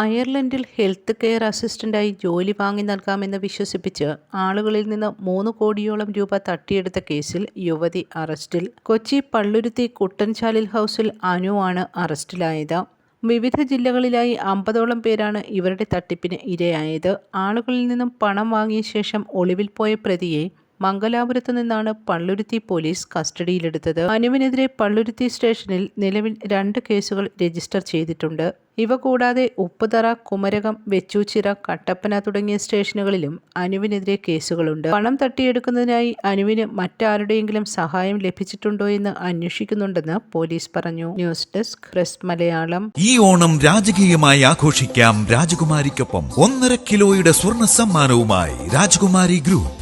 അയർലൻഡിൽ health care അസിസ്റ്റന്റായി ജോലി വാങ്ങി നൽകാമെന്ന് വിശ്വസിപ്പിച്ച് ആളുകളിൽ നിന്ന് മൂന്ന് കോടിയോളം രൂപ തട്ടിയെടുത്ത കേസിൽ യുവതി അറസ്റ്റിൽ. കൊച്ചി പള്ളുരുത്തി കുട്ടൻചാലിൽ ഹൗസിൽ അനു ആണ് അറസ്റ്റിലായത്. വിവിധ ജില്ലകളിലായി അമ്പതോളം പേരാണ് ഇവരുടെ തട്ടിപ്പിന് ഇരയായത്. ആളുകളിൽ നിന്നും പണം വാങ്ങിയ ശേഷം ഒളിവിൽ പോയ പ്രതിയെ മംഗലാപുരത്ത് നിന്നാണ് പള്ളുരുത്തി പോലീസ് കസ്റ്റഡിയിലെടുത്തത്. അനുവിനെതിരെ പള്ളുരുത്തി സ്റ്റേഷനിൽ നിലവിൽ രണ്ട് കേസുകൾ രജിസ്റ്റർ ചെയ്തിട്ടുണ്ട്. ഇവ കൂടാതെ ഉപ്പുതറ കുമരകം വെച്ചൂച്ചിറ കട്ടപ്പന തുടങ്ങിയ സ്റ്റേഷനുകളിലും അനുവിനെതിരെ കേസുകളുണ്ട്. പണം തട്ടിയെടുക്കുന്നതിനായി അനുവിന് മറ്റാരുടെയെങ്കിലും സഹായം ലഭിച്ചിട്ടുണ്ടോ എന്ന് അന്വേഷിക്കുന്നുണ്ടെന്ന് പോലീസ് പറഞ്ഞു. News desk press Malayalam. ഈ ഓണം രാജകീയമായി ആഘോഷിക്കാം രാജകുമാരിക്കൊപ്പം. ഒന്നര കിലോയുടെ സ്വർണ സമ്മാനവുമായി രാജകുമാരി group.